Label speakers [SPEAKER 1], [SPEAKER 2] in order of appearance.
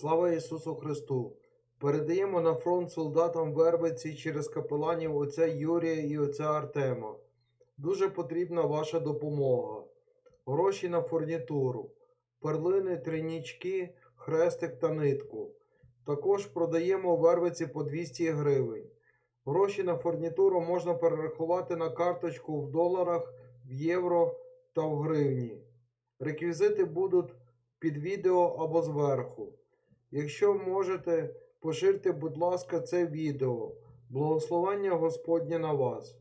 [SPEAKER 1] Слава Ісусу Христу! Передаємо на фронт солдатам Вербиці через капеланів отця Юрія і отця Артема. Дуже потрібна ваша допомога. Гроші на фурнітуру, перлини, тринічки, хрестик та нитку. Також продаємо в Вербиці по 200 гривень. Гроші на фурнітуру можна перерахувати на карточку в доларах, в євро та в гривні. Реквізити будуть під відео або зверху. Якщо можете, поширте, будь ласка, це відео. Благословення Господнє на вас.